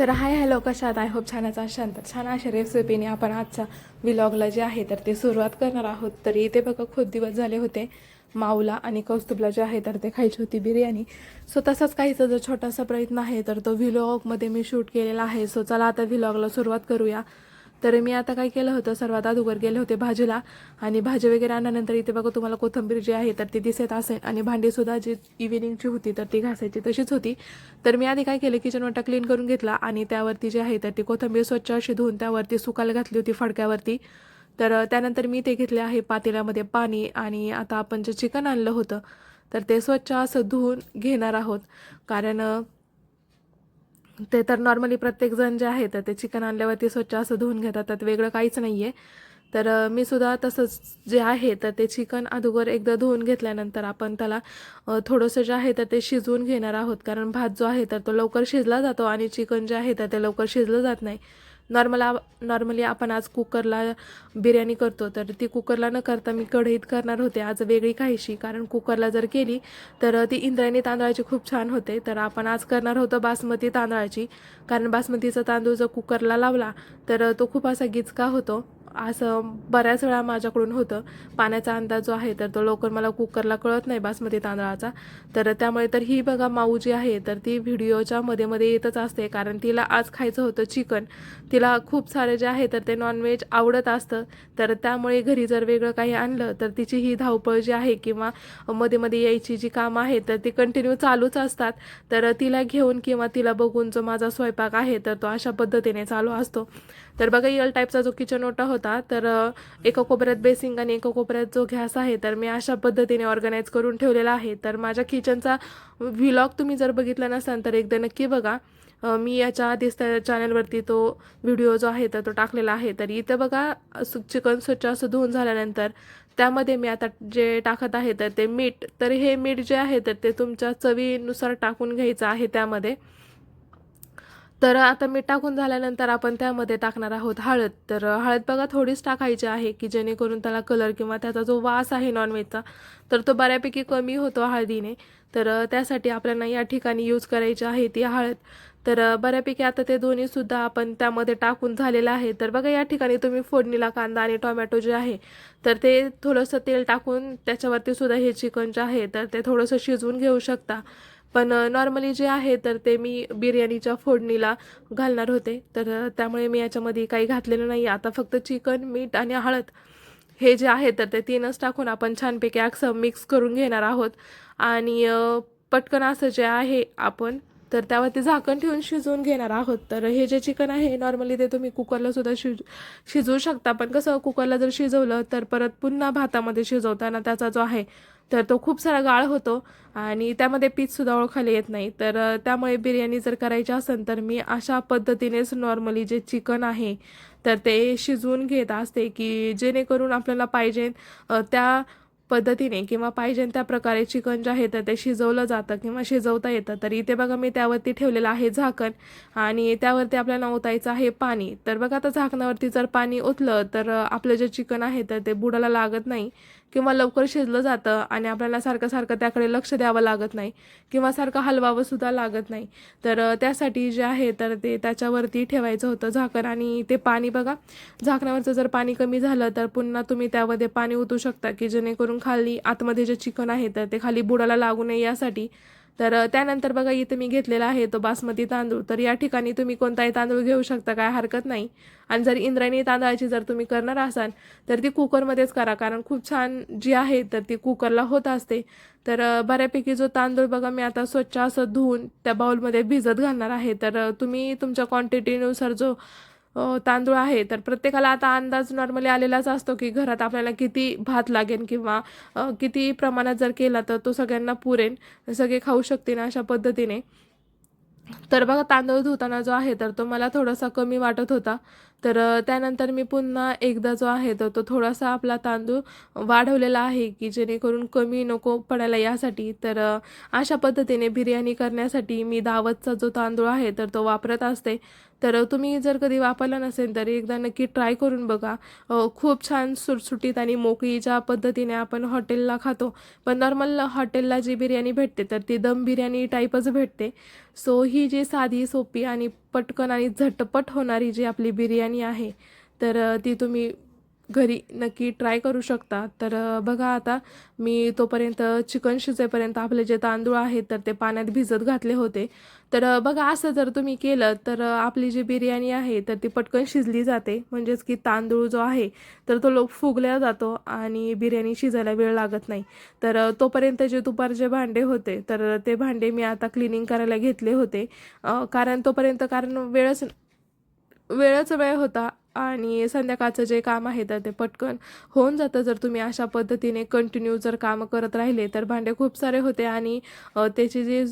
तर hi hello कशात I hope छानच असाल तर छान अशा रेसिपीने आपण आजच्या विलॉगला जे आहे तर ते सुरुवात करणार आहोत. तर इथे बघा खूप दिवस झाले होते. माऊला आणि कौस्तुभला जे आहे तर ते खायची होती बिर्याणी. सो तसाच काहीचा जर छोटासा प्रयत्न आहे तर तो व्हिलॉगमध्ये मी शूट केलेला आहे. सो चला आता व्हिलॉगला सुरुवात करूया. तर मी आता काय केलं होतं सर्वात अगोदर गेले होते भाजीला आणि भाजी वगैरे आणल्यानंतर इथे बघा तुम्हाला कोथंबीर जी आहे तर ती दिसत असेल आणि भांडीसुद्धा जी इव्हिनिंगची होती तर ती घासायची तशीच होती. तर मी आधी काय केलं किचन वाटा क्लीन करून घेतला आणि त्यावरती जी आहे तर ती कोथंबीर स्वच्छ अशी धुवून त्यावरती सुकायला घातली होती फडक्यावरती. तर त्यानंतर मी ते घेतले आहे पातेल्यामध्ये पाणी आणि आता आपण जे चिकन आणलं होतं तर ते स्वच्छ असं धुवून घेणार आहोत. कारण ते तर नॉर्मली प्रत्येकजण जे आहे तर ते चिकन आणल्यावरती स्वच्छ असं धुवून घेतात त्यात वेगळं काहीच नाही आहे तर मी सुद्धा तसंच जे आहे तर ते चिकन अगोदर एकदा धुवून घेतल्यानंतर आपण त्याला थोडंसं जे आहे तर ते शिजवून घेणार आहोत. कारण भात जो आहे तर तो लवकर शिजला जातो आणि चिकन जे आहे तर ते लवकर शिजलं जात नाही. नॉर्मल नॉर्मली आपण आज कुकरला बिर्याणी करतो तर ती कुकरला न करता मी कढईत करणार होते. आज वेगळी काहीशी कारण कुकरला जर केली तर ती इंद्रायणी तांदळाची खूप छान होते. तर आपण आज करणार होतो बासमती तांदळाची कारण बासमतीचा तांदूळ जर कुकरला लावला तर तो खूप असा गिचका होतो. असं बऱ्याच वेळा माझ्याकडून होतं. पाण्याचा अंदाज जो आहे तर तो लवकर मला कुकरला कळत नाही बासमती तांदळाचा. तर त्यामुळे तर ही बघा माऊ जी आहे तर ती व्हिडिओच्या मध्ये मध्ये येतच असते कारण तिला आज खायचं होतं चिकन. तिला खूप सारे जे आहे तर ते नॉनव्हेज आवडत असतं. तर त्यामुळे घरी जर वेगळं काही आणलं तर तिची ही धावपळ जी आहे किंवा मध्ये मध्ये यायची जी कामं आहेत तर ती कंटिन्यू चालूच असतात. तर तिला घेऊन किंवा तिला बघून जो माझा स्वयंपाक आहे तर तो अशा पद्धतीने चालू असतो. तर बघा यल टाईपचा जो किचन ओटा होता तर एका कोपऱ्यात बेसिंग आणि एका कोपऱ्यात जो गॅस आहे तर मी अशा पद्धतीने ऑर्गनाईज करून ठेवलेला आहे. तर माझ्या किचनचा व्हिलॉग तुम्ही जर बघितला नसाल तर एकदा नक्की बघा. मी याच्या आधीच त्या चॅनलवरती तो व्हिडिओ जो आहे तर तो टाकलेला आहे. तर इथं बघा चिकन स्वच्छ असं धुवून झाल्यानंतर त्यामध्ये मी आता जे टाकत आहे तर ते मीठ. तर हे मीठ जे आहे तर ते तुमच्या चवीनुसार टाकून घ्यायचं आहे त्यामध्ये. तर आता मीठ टाकून झाल्यानंतर आपण त्यामध्ये टाकणार आहोत हळद. तर हळद बघा थोडीच टाकायची आहे की जेणेकरून त्याला कलर किंवा त्याचा जो वास आहे नॉनव्हेजचा तर तो बऱ्यापैकी कमी होतो हळदीने. तर त्यासाठी आपल्याला या ठिकाणी यूज करायची आहे ती हळद. तर बऱ्यापैकी आता ते दोन्हीसुद्धा आपण त्यामध्ये टाकून झालेलं आहे. तर बघा या ठिकाणी तुम्ही फोडणीला कांदा आणि टोमॅटो जे आहे तर ते थोडंसं तेल टाकून त्याच्यावरती सुद्धा हे चिकन जे आहे तर ते थोडंसं शिजवून घेऊ शकता. पण नॉर्मली जे आहे तर ते मी बिर्याणीच्या फोडणीला घालणार होते. तर त्यामुळे मी याच्यामध्ये काही घातलेलं नाही. आता फक्त चिकन मीठ आणि हळद हे जे आहे तर ते तीनच टाकून आपण छानपैकी असं मिक्स करून घेणार आहोत. आणि पटकन असं जे आहे आपण तर त्यावरती झाकण ठेवून शिजवून घेणार आहोत. तर हे जे चिकन आहे नॉर्मली ते तुम्ही कुकरला सुद्धा शिज शिजवू शकता. पण कसं कुकरला जर शिजवलं तर परत पुन्हा भातामध्ये शिजवताना त्याचा जो आहे तर तो खूप सारा गाळ होतो आणि त्यामध्ये पीठसुद्धा ओळखायला येत नाही. तर त्यामुळे बिर्याणी जर करायची असेल तर मी अशा पद्धतीनेच नॉर्मली जे चिकन आहे तर ते शिजवून घेत असते की जेणेकरून आपल्याला पाहिजे त्या पद्धतीने किंवा पाहिजे त्या प्रकारे चिकन जे आहे तर ते शिजवलं जातं किंवा शिजवता येतं. तर इथे बघा मी त्यावरती ठेवलेलं आहे झाकण आणि त्यावरती आपल्याला ओतायचं आहे पाणी. तर बघा आता झाकणावरती जर पाणी ओतलं तर आपलं जे चिकन आहे तर ते बुडाला लागत नाही. किंवा लवकर शिजलं जातं आणि आपल्याला सारखं सारखं त्याकडे लक्ष द्यावं लागत नाही किंवा सारखं हलवावं सुद्धा लागत नाही. तर त्यासाठी जे आहे तर ते त्याच्यावरती ठेवायचं होतं झाकण आणि ते पाणी बघा. झाकणावरचं जर पाणी कमी झालं तर पुन्हा तुम्ही त्यामध्ये पाणी ओतू शकता की जेणेकरून खाली आतमध्ये जे चिकन आहे तर ते खाली बुडाला लागू नये यासाठी. तर त्यानंतर बघा इथं मी घेतलेला आहे तो बासमती तांदूळ. तर या ठिकाणी तुम्ही कोणताही तांदूळ घेऊ शकता काय हरकत नाही. आणि जर इंद्रायणी तांदळाची जर तुम्ही करणार असाल तर ती कुकरमध्येच करा. कारण खूप छान जी आहे तर ती कुकरला होत असते. तर बऱ्यापैकी जो तांदूळ बघा मी आता स्वच्छ असं धुवून त्या बाऊलमध्ये भिजत घालणार आहे. तर तुम्ही तुमच्या क्वांटिटीनुसार जो तांदूळ आहे तर प्रत्येकाला आता अंदाज नॉर्मली आलेलाच असतो की घरात आपल्याला किती भात लागेल किंवा किती प्रमाणात जर केला तर तो सगळ्यांना पुरेन सगळे खाऊ शकतील अशा पद्धतीने. तर बघा तांदूळ धुताना जो आहे तर तो मला थोडासा कमी वाटत होता. तर त्यानंतर मी पुन्हा एकदा जो आहे तर तो थोडासा आपला तांदूळ वाढवलेला आहे की जेणेकरून कमी नको पडायला यासाठी. तर अशा पद्धतीने बिर्याणी करण्यासाठी मी दावतचा जो तांदूळ आहे तर तो वापरत असते. तर तुम्ही जर कधी वापरला नसेल तर एकदा नक्की ट्राय करून बघा. खूप छान सुटसुटीत आणि मोकळी ज्या पद्धतीने आपण हॉटेलला खातो पण नॉर्मल हॉटेलला जी बिर्याणी भेटते तर ती दम बिर्याणी टाईपच भेटते. सो ही जी साधी सोपी आणि पटकन आणि झटपट होणारी जी आपली बिर्याणी आहे तर ती तुम्ही घरी नक्की ट्राय करू शकता. तर बघा आता मी तोपर्यंत चिकन शिजेपर्यंत आपले जे तांदूळ आहेत तर ते पाण्यात भिजत घातले होते. तर बघा असं जर तुम्ही केलं तर आपली जी बिर्याणी आहे तर ती पटकन शिजली जाते. म्हणजेच की तांदूळ जो आहे तर तो लोक फुगल्या जातो आणि बिर्याणी शिजायला वेळ लागत नाही. तर तोपर्यंत जे दुपारचे भांडे होते तर ते भांडे मी आता क्लिनिंग करायला घेतले होते. कारण तोपर्यंत कारण वेळच वेळच वेळ होता. आणि संध्याकाळचं जे काम आहे तर ते पटकन होऊन जातं. जर तुम्ही अशा पद्धतीने कंटिन्यू जर कामं करत राहिले तर भांडे खूप सारे होते आणि त्याचे जे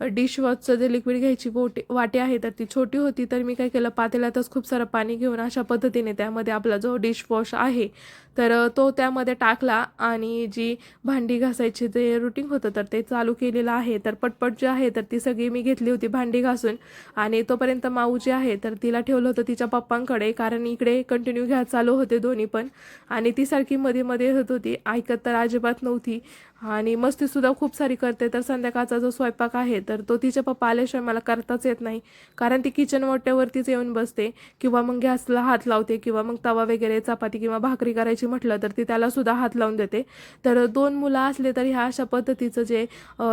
डिशवॉशचं जे लिक्विड घ्यायची बोटी वाटी आहे तर ती छोटी होती. तर मी काय केलं पातेल्यातच खूप सारं पाणी घेऊन अशा पद्धतीने त्यामध्ये आपला जो डिशवॉश आहे तर तो त्यामध्ये टाकला आणि जी भांडी घासायची जे रुटीन होतं तर ते चालू केलेलं आहे. तर पटपट जे आहे तर ती सगळी मी घेतली होती भांडी घासून आणि तोपर्यंत माऊ जी आहे तर तिला ठेवलं होतं तिच्या पप्पांकडे कारण इकडे कंटिन्यू घ्या चालू होते दोन्ही पण आणि ती सारखी मध्ये मध्ये होत होती. ऐकत तर अजिबात नव्हती आणि मस्तीसुद्धा खूप सारी करते. तर संध्याकाळचा जो स्वयंपाक आहे तर तो तिच्या पप्पा आल्याशिवाय मला करताच येत नाही कारण ती किचन वाट्यावरतीच येऊन बसते किंवा मग गॅसला हात लावते किंवा मग तवा वगैरे चपाती किंवा भाकरी करायची म्हटलं तर ती त्याला सुद्धा हात लावून देते. तर दोन मुलं असले तरी ह्या अशा पद्धतीचं जे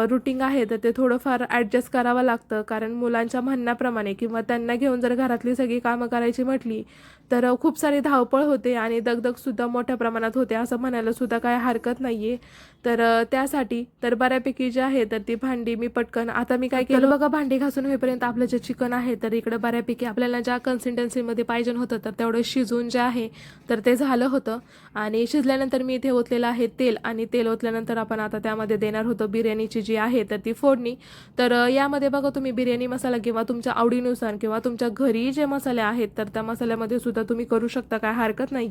रुटीन आहे तर ते थोडंफार ॲडजस्ट करावं लागतं. कारण मुलांच्या म्हणण्याप्रमाणे किंवा त्यांना घेऊन जर घरातली सगळी कामं करायची म्हटली तर खूप सारी धावपळ होते आणि दगदगसुद्धा मोठ्या प्रमाणात होते असं म्हणायला सुद्धा काय हरकत नाही आहे तर त्यासाठी तर बऱ्यापैकी जे आहे तर ती भांडी मी पटकन आता मी काय केलं? बघा भांडी घासून होईपर्यंत आपलं जे चिकन आहे तर इकडं बऱ्यापैकी आपल्याला ज्या कन्सिस्टन्सीमध्ये पाहिजे होतं तर तेवढं शिजून जे आहे तर ते झालं होतं. आणि शिजल्यानंतर मी इथे ओतलेलं आहे तेल आणि तेल ओतल्यानंतर आपण आता त्यामध्ये देणार होतो बिर्याणीची जी आहे तर ती फोडणी. तर यामध्ये बघा तुम्ही बिर्याणी मसाला किंवा तुमच्या आवडीनुसार किंवा तुमच्या घरी जे मसाले आहेत तर त्या मसाल्यामध्ये सुद्धा तुम्ही करू शकता काय हरकत नाही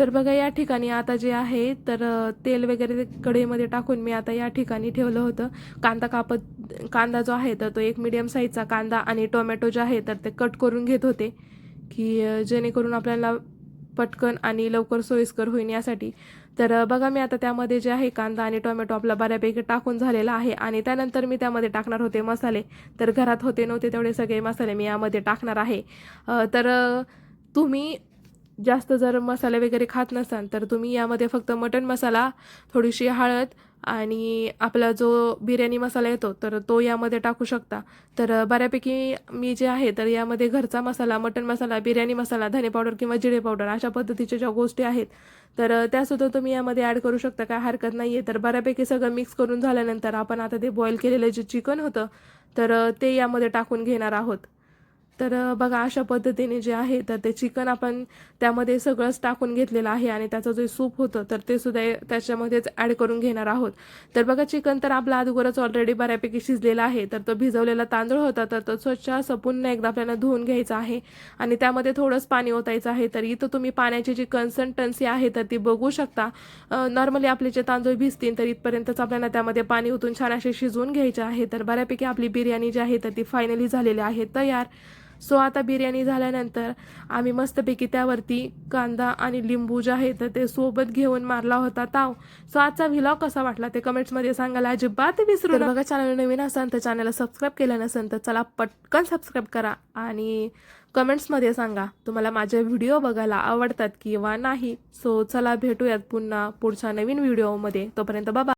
तर बघा या ठिकाणी आता जे आहे तर तेल वगैरे कढईमध्ये टाकून मी आता या ठिकाणी ठेवलं होतं. कांदा कापत कांदा जो आहे तर तो एक मीडियम साईजचा कांदा आणि टोमॅटो जे आहे तर ते कट करून घेत होते. की जेणेकरून आपल्याला पटकन आणि लवकर सोयीस्कर होईन यासाठी. तर बघा मी आता त्यामध्ये जे आहे कांदा आणि टोमॅटो आपला बऱ्यापैकी टाकून झालेला आहे. आणि त्यानंतर मी त्यामध्ये टाकणार होते मसाले. तर घरात होते नव्हते तेवढे सगळे मसाले मी यामध्ये टाकणार आहे. तर तुम्ही जास्त जर मसाले वगैरे खात नसाल तर तुम्ही यामध्ये फक्त मटण मसाला थोडीशी हळद आणि आपला जो बिर्याणी मसाला येतो तर तो यामध्ये टाकू शकता. तर बऱ्यापैकी मी जे आहे तर यामध्ये घरचा मसाला मटण मसाला बिर्याणी मसाला धने पावडर किंवा जिरे पावडर अशा पद्धतीच्या ज्या गोष्टी आहेत तर त्यासुद्धा तुम्ही यामध्ये ॲड करू शकता काय हरकत नाही आहे तर बऱ्यापैकी सगळं मिक्स करून झाल्यानंतर आपण आता ते बॉईल केलेलं जे चिकन होतं तर ते यामध्ये टाकून घेणार आहोत. तर बघा अशा पद्धतीने जे आहे तर ते चिकन आपण त्यामध्ये सगळंच टाकून घेतलेलं आहे आणि त्याचं जे सूप होतं तर ते सुद्धा त्याच्यामध्येच ॲड करून घेणार आहोत. तर बघा चिकन तर आपला अगोदरच ऑलरेडी बऱ्यापैकी शिजलेला आहे तर तो भिजवलेला तांदूळ होता तर तो स्वच्छ असं पुन्हा एकदा आपल्याला धुवून घ्यायचा आहे आणि त्यामध्ये थोडंच पाणी ओतायचं आहे. तर इथं तुम्ही पाण्याची जी कन्सन्टन्सी आहे तर ती बघू शकता. नॉर्मली आपले जे तांदूळ भिजतील तर इथपर्यंतच आपल्याला त्यामध्ये पाणी ओतून छान असे शिजवून घ्यायचे आहे. तर बऱ्यापैकी आपली बिर्याणी जी आहे तर ती फायनली झालेली आहे तयार. सो आता बिर्याणी झाल्यानंतर आम्ही मस्तपैकी त्यावरती कांदा आणि लिंबू जे आहे तर ते सोबत घेऊन मारला होता. ताव सो आजचा व्हिलॉग कसा वाटला ते कमेंट्समध्ये सांगायला अजिबात विसरू नका. बघा चॅनल नवीन असाल तर चॅनलला सबस्क्राईब केलं नसेल तर चला पटकन सबस्क्राईब करा आणि कमेंट्समध्ये सांगा तुम्हाला माझे व्हिडिओ बघायला आवडतात किंवा नाही. सो चला भेटूयात पुन्हा पुढच्या नवीन व्हिडिओमध्ये तोपर्यंत बाबा